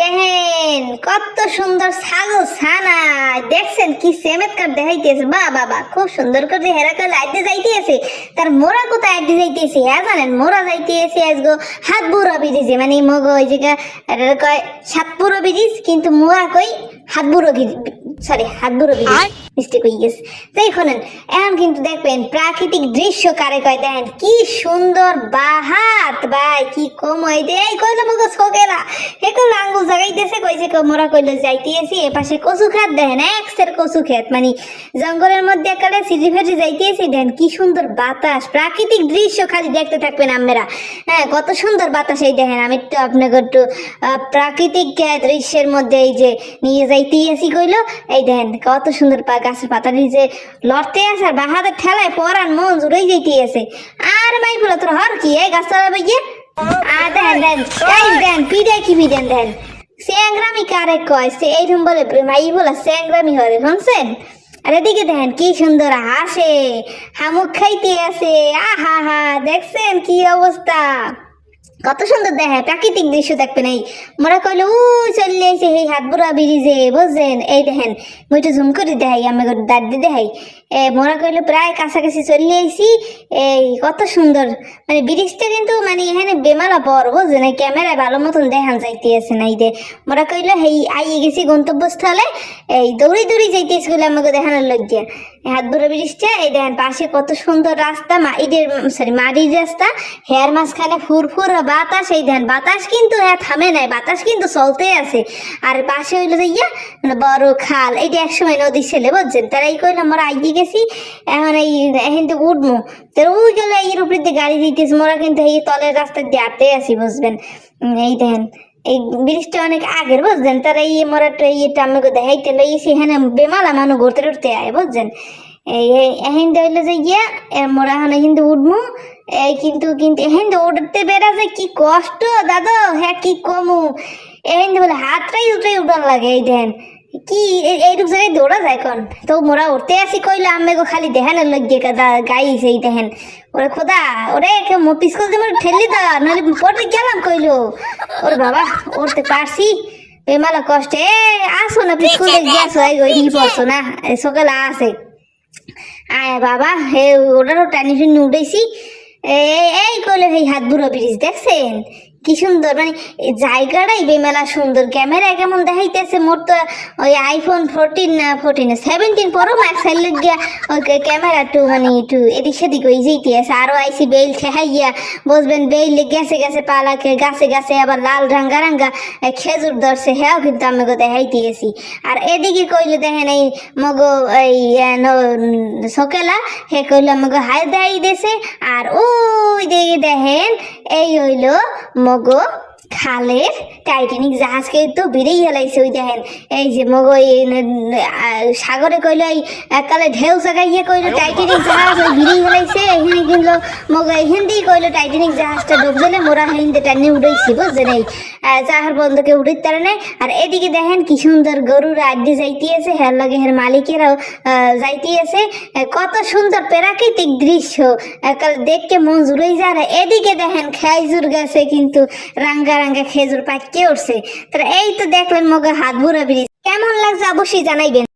দেখেন, কত সুন্দর ছাগল ছানা দেখছেন কি সেমেতকার দেখাইতেছে। বা বাবা খুব সুন্দর করে হেরা করে আইতে যাইতেছে। তার মোরা কোথায় আইতে যাইতেছে? হ্যাঁ জানেন, মোরা যাইতেছে আজগো হাত বুড়ো বিরিজে মানে মগ ওই জায়গা কয় সাত বুড়ো বিরিজ কিন্তু মোরা কই হাত বুড়ো সরি হাত বুড়ো বিরিজ মিস্টেক হয়ে গেছে তাই শোনেন এখন কিন্তু দেখবেন প্রাকৃতিক দৃশ্য কারে কয় দেখেন? কি সুন্দর বাহাত ভাই, কি কম হই দে এই কইলো মগো সকেলা হে কইলো আঙ্গুল জাগাইতেছে কইছে কো, মোরা কইলো যাইতেছি, এ পাশে কচু খাত দেখেন, একসের কচু ক্ষেত মানে জঙ্গলের মধ্যে একালে সিজি ফেটে যাইতেছি, দেখেন কি সুন্দর বাতাস, প্রাকৃতিক দৃশ্য খালি দেখতে থাকবেন আমরা হ্যাঁ কত সুন্দর বাতাস এই দেখেন, আমি একটু আপনাকে একটু প্রাকৃতিক দৃশ্যের মধ্যে এই যে নিয়ে যাইতেই আসি কইলো, এই দেখেন কত সুন্দর পা গাছের পাতা যে লড়তে আছে আর বাহাদের ঠেলায় পরান মন জুড়েই যাইতে আছে। আর মাই বলে তোর হর কি? এই গাছ তলা গিয়ে আ দেন দেন দেন পিডে কি পিডেন দেন। স্যাংরামি কারে কয়? সে এইরকম বলে মাই বলে স্যাংরামি হরে, শুনছেন? আর এদিকে দেখেন কি সুন্দর হাসে, হামুক খাইতে আছে, আহা হা, দেখছেন কি অবস্থা? কত সুন্দর দেখে প্রাকৃতিক দৃশ্য দেখবেন এই। মোরা কইলো ও চলে এসে এই হাত বুড়া ব্রিজে বুঝছেন? এই দেখেন মুই একটু ঝুম করে দেখাই, আমি দাদি দেখাই। এ মোরা কইলো, প্রায় কাছাকাছি চলে আইসি এই, কত সুন্দর। মানে ব্রিজটা কিন্তু মানে এখানে বেমালা বড় বুঝছেন? এই ক্যামেরায় ভালো মতন দেখান যাইতে আছে না এই মোরা কইলো, হেই, আইয়ে গেছি গন্তব্যস্থলে। এই দৌড়ি দৌড়ি যাইতেছি বলে আমাকে দেখানোর লজ্জা। হাত বুড়া ব্রিজটা এই দেখেন পাশে কত সুন্দর রাস্তা মাটিদের সরি মাটির রাস্তা। হেয়ার মাঝখানে ফুরফুর বাতাস, এই দেন বাতাস কিন্তু হ্যাঁ থামে নাই, বাতাস কিন্তু চলতে আছে। আর পাশে হইল যে ইয়া মানে বড় খাল, এই যে একসময় নদী ছেলে, বুঝছেন? তারা এই কইলে, আমরা আইয়ে গেছি, এখন এই, এখন তো উঠবো তো ওই গেলে এর উপরে দিয়ে গাড়ি দিতেছে মোরা কিন্তু এই তলের রাস্তা দিয়ে আটতে আছি, বুঝবেন? এই দেখেন এই ব্রিজটা অনেক আগের, বুঝছেন? তারা এই মরাটা ইয়েটা আমাকে দেখাইতে লই এখানে বেমালা মানুষ ঘুরতে উঠতে আয়, বুঝছেন? এহেন হইল যে ইয়ে মোরা এখন কিন্তু উঠবো এই কিন্তু কিন্তু এহেন উঠতে বেড়া যে কি কষ্ট, দাদা হ্যাঁ কি কমু? এহেন বলে হাতটাই উঠে উঠান লাগে, এই দেন। কি এই- এইটুক জায়গায় দৌড়া যায় এখন তো মোরা উঠতে আসি কইলো আমি গো খালি দেখানোর লজ্জে গাই সেই দেখেন। ওরে খোদা ওরে কে মপিস করে দেবো ঠেলি দা, নাহলে পড়ে গেলাম কইলো। ওরে বাবা উঠতে পারছি বেমালা কষ্টে, এ আসো না পিস্কুল গিয়েছো এই গই পড়ছো না সকালে আসে আয় বাবা হে ওটারও টানি টুনি উঠেছি এই কইলে এই হাত বুড়ো ব্রিজ দেখছেন? কি সুন্দর মানে জায়গাটাই বেমেলা সুন্দর। ক্যামেরা কেমন দেখাইতেছে মোর তো ওই আইফোন ফোরটিন না ফোরটিন সেভেন্টিন পরও ম্যাক্স গিয়া ওই ক্যামেরা টু মানে একটু এদিক সেদিক ওই যেইতে আছে আরও আইসি বেল ঠেহাইয়া বসবেন বেল গেছে গেছে পালাকে, গাছে গাছে আবার লাল রাঙ্গা রাঙ্গা খেজুর ধরছে হ্যাঁ কিন্তু আমি দেখাইতে গেছি আর এদিকে কইলে দেখেন এই মগো এই সকেলা, হে কইলে মগো হাই দেখাই দিয়েছে আর ওই দিকে দেখেন, এই হইল মগো গো। খালের টাইটানিক জাহাজকে তো বেরিয়ে হেলাইছে ওই দেখেন। এই যে মগো সাগরে কইলো এই একালে ঢেউ জাগাইয়ে কইলো টাইটানিক জাহাজ ওই বেরিয়ে হেলাইছে এখানে কিন্তু মগো হিন্দি কইলো টাইটানিক জাহাজটা ডুবলে মোরা হিন্দি টানি উড়াইছি বুঝছেন এই? জাহার বন্ধকে উড়িতে পারে নাই। আর এদিকে দেখেন কি সুন্দর গরুর আড্ডি যাইতে আছে হের লগে হের মালিকেরাও আহ, যাইতে আছে কত সুন্দর প্রাকৃতিক দৃশ্য। একাল দেখতে মন জুড়েই যায়। এদিকে দেখেন খেজুর গাছে কিন্তু রাঙ্গা রাঙ্গা খেজুর পাকিয়ে উঠছে? তারা এই তো দেখলেন মগে হাত ভরা ব্রিজ। কেমন লাগছে অবশ্যই জানাইবেন।